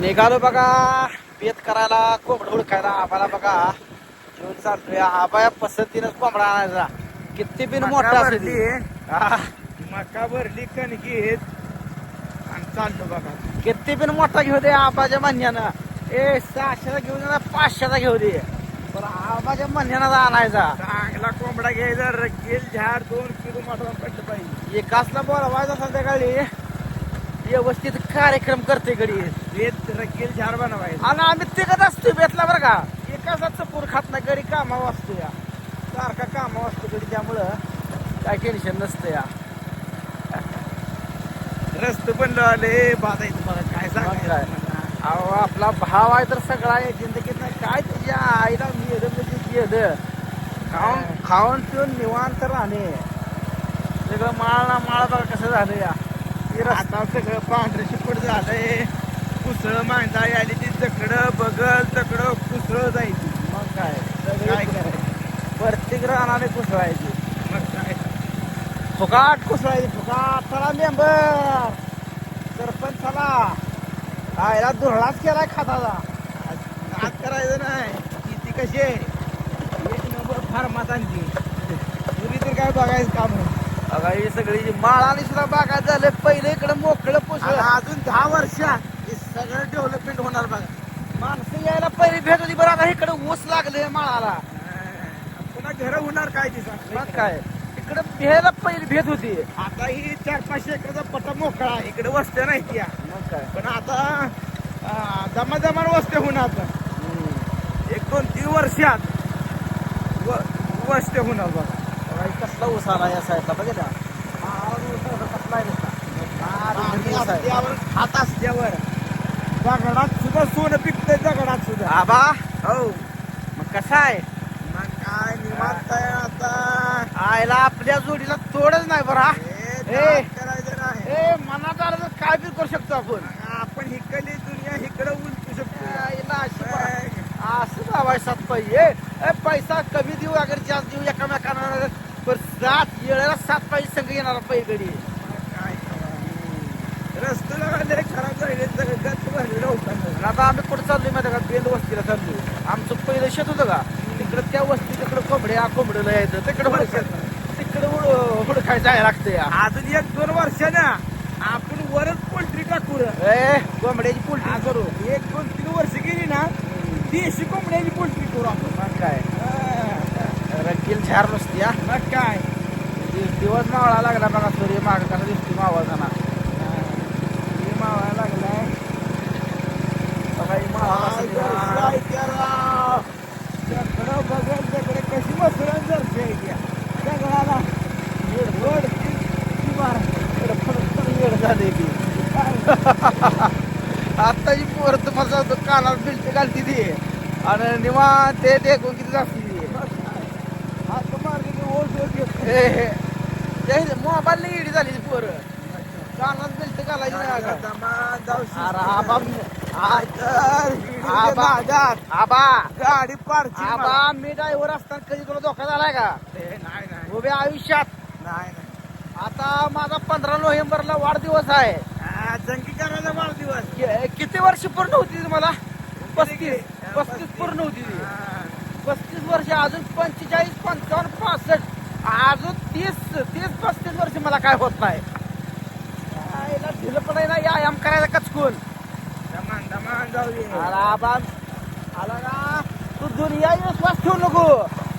निघालो बघा. बेत करायला कोंबड हुडकायला आम्हाला बघा. घेऊन चालतोय. आबाया पसंतीनंच कोंबडा आणायचा. किती बिन मोठा असू भरली. दे. आहे. हा, मका भरली कणकी आहेत. आणि चाललो बघा. किती बिन मोठा घेऊ दे आबाच्या म्हणण्यानं. ए सहाशेचा घेऊ दे ना पाचशेचा घेऊ दे. पण आबाच्या म्हणण्यानं आणायचा. चांगला कोंबडा घ्यायचा रगेल झाड दोन किलो पडलं पाहिजे. एकाचला बोलवायचा संध्याकाळी. व्यवस्थित कार्यक्रम करते घडी झाड बनवायचं. आणि आम्ही तिघत असतो बेतला बरं का. एकाचा चपूर खात नाही गडी कामावर असतो या. सारखा कामावर असतो गडी त्यामुळं काय टेन्शन नसतं या. रस्त पण लावले बाजायचं बघा काय? सांगायचं अहो आपला भाव आहे तर सगळा आहे. जिंदगीत नाही. काय तुझ्या आईला मेलं म्हणजे गेलं. खाऊन खाऊन पिऊन निवांत राहणे. सगळं माळ ना माळ बघा कसं झालं या. आता सगळं पांढरं शिपट झालंय. कुसळ मांडा आली ती तकडं बगल तकडं कुसळ जायची. मग काय? काय करायचं? प्रत्येक रानाने कुसळायची मग काय? फुकाट कुसळायची फुकाट. चला मेंबर. सरपंच चला. आयला धुरळाच केलाय खाताचा. आज करायचं नाही. किती कशी आहे? एक नंबर फार्मात आणली. तुम्ही तर काय बघायचं काम बघा ही सगळी माळाने सुद्धा बागायत झाले पहिले इकडे मोकळं पुसळ अजून दहा वर्षात हे सगळं डेव्हलपमेंट होणार बघा. माणसं यायला पहिली भेट होती बरं आता इकडे ऊस लागले माळाला. पुन्हा घर होणार काय मग काय? इकडे भेला पहिली भेट होती. आता ही चार पाचशे एकरचा पट्टा मोकळा. इकडे वस्त्या नाही त्या मग काय? पण आता जमा जमान वस्त्या होणार आता. एक दोन तीन वर्षात व- वस्त्या होणार बघा. कसला ऊस आला या साईडला? बघितला कसला आहे हात असल्यावर दगडात सुद्धा सोनं पिकतंय दगडात सुद्धा आबा हो. मग कसा आहे? मग काय निवांत आहे आता आयला आपल्या जोडीला तोडच नाही बरं करायचं नाही. ए मनात आलं तर काय बी करू शकतो आपण. आपण हिकडली दुनिया हिकडं उलटू शकतो? असं लावायचं पाहिजे ए पैसा कमी देऊ अगर जास्त देऊ एकामेकांना पण सात येळेला सात पाहिजे संघ येणार पहिली काय करावं? रस्ते लय खराब झाले भरलेलं होतं. आता आम्ही कुठं चाललोय माहिती का? बेंद वस्तीला चाललोय. आमचं पहिलं शेत होतं का? तिकडं त्या वस्ती तिकडं कोंबड्या कोंबडीला यायचं तिकडं तिकडं हुड- हुडकायचं जायला लागतं या. अजून एक दोन वर्षानं आपण वरच पोल्ट्री टाकू. कोंबड्याची पुलटी करू. एक दोन तीन वर्ष गेली ना देशी कोंबड्याची पोल्ट्री करू आपण. काय. झार नुसती हा. मग काय? दिव- दिवस मावळा लागला बघा सूर्य माग कसा दिसतो मावळताना हे मावायला लागलाय. ही मावळा तिकडे कशी त्या मार झाली ती आत्ताची पोर तुम्हाला कानात बिलटी घालती ती. आणि निवांत ते ते किती जास्ती ती हात मारलेली ओढ ओढ घेतो हे हे ते मोबाईल इडी झाली पोर कानात घालायची आबा गाडी आबा मी ड्रायव्हर असताना कधी तुला धोका झालाय का नाही नाही उभ्या आयुष्यात नाही नाही आता माझा पंधरा नोव्हेंबरला वाढदिवस आहे हा, जंगी करायचा वाढदिवस किती वर्ष पूर्ण होती तुम्हाला पस्तीस पस्तीस पूर्ण होती पस्तीस वर्ष अजून पंचेचाळीस पंचावन्न पासष्ट. अजून तीस तीस पस्तीस वर्ष मला काय होत नाही. ढिलं पडायला व्यायाम करायचा कचकून. दमान दमान जाऊया आला आबा आला ना. तू दुनिया विश्वास ठेवू नको.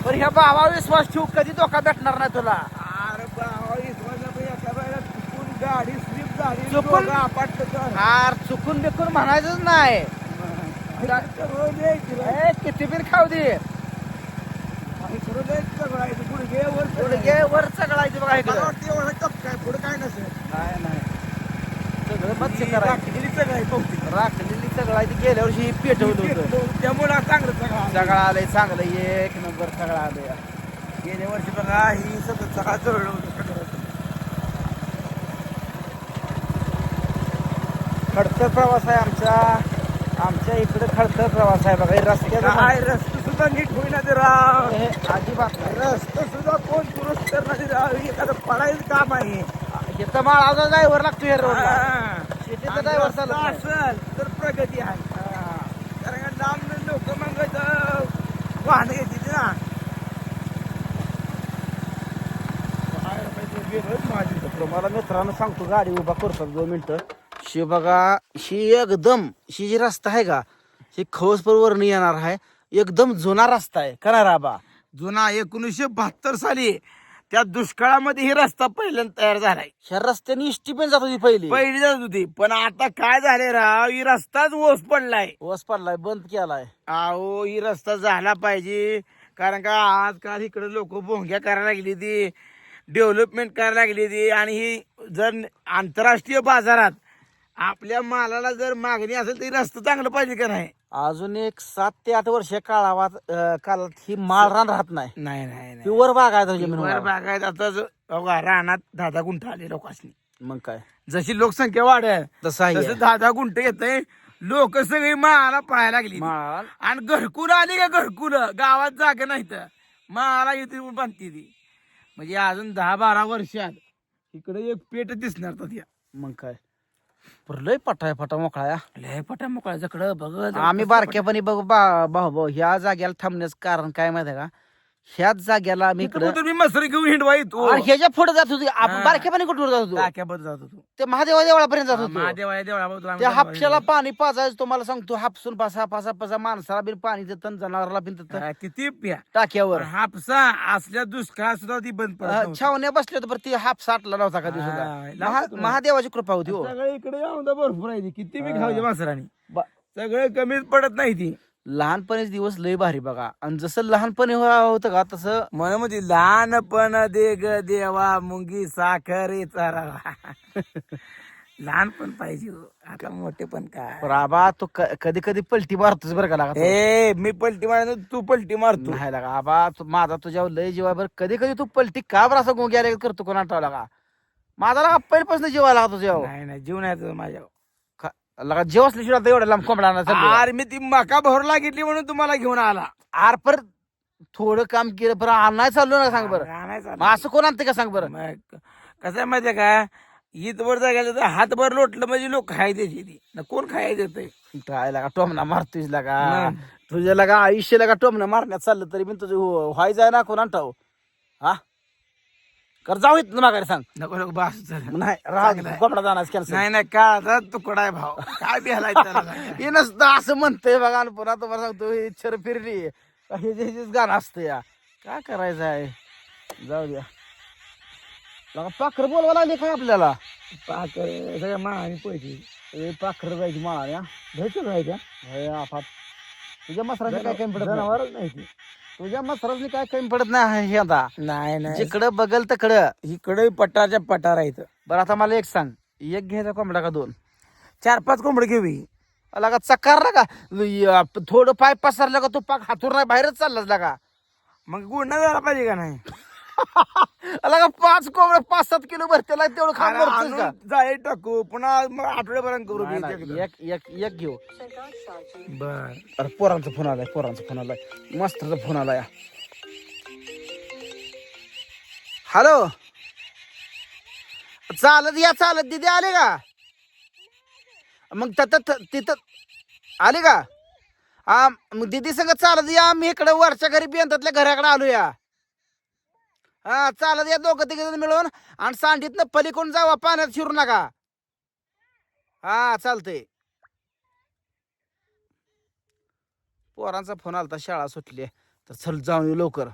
पण ह्या बाबा विश्वास ठेवू कधी धोका भेटणार नाही तुला. अरे बाबा वेळेला चुकून गाडी स्लिप झाली चुकून? चुकून बिकून म्हणायचंच नाही. किती बिन खाऊ दे आणि खरं लय सगळं आहे. ते गुडघे वर चगळायचे बघा इकडं. काय पुढं काय नसेल. नाही नाही. सगळं मत्स्य करायचं. राखलेली सगळायची गेल्या वर्षी पेटवलं होतं त्यामुळं चांगलं सगळं आलंय. चांगलं. एक नंबर सगळं आलंय. गेल्या वर्षी बघा ही सगळं सगळं जळलं होतं. खडतर प्रवास आहे आमचा. आमच्या इकडे खडतर प्रवास आहे बघा. रस्त्याचं काय रस्ते सुद्धा नीट होईना राव हे अजिबात नाही. रस्ते सुद्धा कोण दुरुस्त करणार ते राव एखादं पडायचं काम आहे. इथं माळाचा ड्रायव्हर लागतो हे रोडला. हा. शेतीचा ड्रायव्हर चालत नाही. असेल तर प्रगती गती आहे. कारण का लांब लोक मग वाहन घेते ना. तर मला मित्रांनो सांगतो गाडी उभा करतो दोन मिनिटं शी बघा ही एकदम ही जी रस्ता आहे का ही खवसपूर येणार आहे. एकदम जुना रस्ता आहे. करा राबा. जुना एकोणीसशे बहात्तर साली त्या दुष्काळामध्ये ही रस्ता पहिल्यांदा तयार झालाय. ह्या रस्त्याने इष्टी पण जात होती पहिली. पहिली जात होती. पण आता काय झाले राव? ही रस्ताच ओस पडलाय. वस पडलाय बंद केलाय. अहो ही रस्ता झाला पाहिजे. कारण का आजकाल इकडे लोक भोंग्या करायला लागली ती डेव्हलपमेंट करायला लागली ती. आणि ही जर आंतरराष्ट्रीय बाजारात आपल्या मालाला जर मागणी असेल तर रस्ता चांगलं पाहिजे का नाही? अजून एक सात ते आठ वर्ष काळावात अं, काळात ही माळ रान राहत नाही. नाही नाही नाही. प्युअर बाग आहे तुझी वर बागायत आता ज- बघा, रानात दहा दहा गुंठ आले लोकांनी मग काय? जशी लोकसंख्या वाढेल तसं आहे. तसं दहा दहा गुंठ येत लोक सगळी माळाला पाहायला लागली. माळ? आणि घरकुल आली का घरकुल? गावात जागा नाही तर. माळा येते बांधती ती. म्हणजे अजून दहा बारा वर्षात इकडे एक पेट दिसणार तर त्या. मग काय? पर लय पटाय पटा मोकळा लय पटा मोकळा जकडं बघ आम्ही बारक्यापणी बघ बा- भाऊ भाऊ ह्या जाग्याला थांबण्याचं कारण काय माहिती आहे का? ह्याच जाग्याला आम्ही इकडं तुम्ही मसरी घेऊन हिंडवा येतो अरे ह्याच्या पुढे जात होती. आपण हा. कुठवर जात होतो? टाक्याबद्दल जात होतो. ते महादेवा देवळापर्यंत जात होतो. देवळाबद्दल त्या हापशाला पाणी पाजायचं तुम्हाला सांगतो हापसून पासा पासा पासा माणसाला बिन पाणी देतं जनावराला बिन देतं हा, किती प्या. टाक्यावर. हापसा असल्या दुष्काळात सुद्धा ती बंद पडत अं, नव्हती. छावण्या बसल्या बरं ती हाप साठला नव्हता कधी हा, महा- तुला. महादेवाची कृपा होती हो. सगळे इकडे भरपूर आहे ती. किती बी माणसारानी बा- सगळे कमीच पडत नाही ती. लहानपणीच दिवस लय भारी बघा. आणि जसं लहानपणी हो- होतं का तसं म्हणजे लहानपण दे ग देवा मुंगी साखरेचा रवा लहानपण पाहिजे हो. आता मोठे पण काय. राबा तो कधी कधी पलटी मारतोच बरं का लागा तो. ए मी पलटी मारतो तू पलटी मारतो. नाही लागा आबा तू- माझा तुझ्यावर लय जीवा बरं. कधी कधी तू पलटी का बरं असं गोंग्या करतो कोणा का माझा लागा पहिल्यापासून जीवा लागतो तुझ्यावर. नाही नाही जीवन आहे तुझं माझ्या लगा जेव असल्याशिवाय आता एवढा लांब कोंबडा. अरे मी ती मका भरू लागितली म्हणून तुम्हाला घेऊन आला. आर पर थोडं काम केलं बरं आणाय चाललो ना सांग बरं. आणायचा मग असं कोण आणते का सांग बरं? मग कसं आहे माहितीये का? ईदवर जायला तर हातभर लोटलं म्हणजे लोक खाय द्यायची ती. न कोण खायला देतंय? काय लागा टोमना मारतोय लागा. मग. तुझ्या लगा आयुष्य लगा टोमना मारण्यात चाललं तरी पण तुझं हो- व्हाय जाय ना कोण आणताव हा? कर जाऊ इथं माघारी सांग. नको नको बास झालं. नाही राह. कोंबडा जाणार कॅन्सल नाही नाही काळाचा तुकडा आहे भाव काय बिहालाय हे नसतं असं म्हणतंय बघा आणि पुन्हा तुम्हाला सांगतो ही छर फिरली. हे जे हेच गाणं असतं या. काय करायचं आहे? जाऊ द्या. पाखर बोलवा लागले काय आपल्याला? पाकर सगळ्या मा आणि पैसे ए पाखर जायची माळा या. घ्यायचं काय हे. आपाप तुझ्या मसराने काय कमी पडत नाही. जनावरच नाही ती. तुझ्या मसराने काय कमी पडत नाही हे आता. नाही नाही. जिकडं बघल तिकडं. इकडे पटारच्या पटार आहेत. बरं आता मला एक सांग. एक घ्यायचा कोंबडा का दोन? चार पाच कोंबड घेवी लगा चकार का? ल- थोडं पाय पसरलं का तो पाक हातूर नाही बाहेरच चाललाच लागा मग गुन्हा झाला पाहिजे का नाही? लगा पाच कोंबड्या पाच सात किलो भरतेला तेवढं खाऊन अरे भरतोस का? जाळे टाकू पुन्हा मग आठवड्यापर्यंत करू नाही, नाही. एक एक एक घेऊ. बर. अरे पोरांचा फोन आलाय पोरांचा फोन आलाय. मास्तरचा फोन आलाय. हॅलो? चालत या चालत दिदी आले का? मग तिथं तिथं आले का? हा मग दिदी संग चालत या आम्ही इकडे वरच्या घरी बियंतातल्या घराकडे आलो या हा चालत या दोघं तिघ मिळून आणि सांडीतनं पलीकडून जावा पाण्यात शिरू नका. हा चालतंय. पोरांचा फोन आलता शाळा सुटली तर चल जाऊन येऊ लवकर.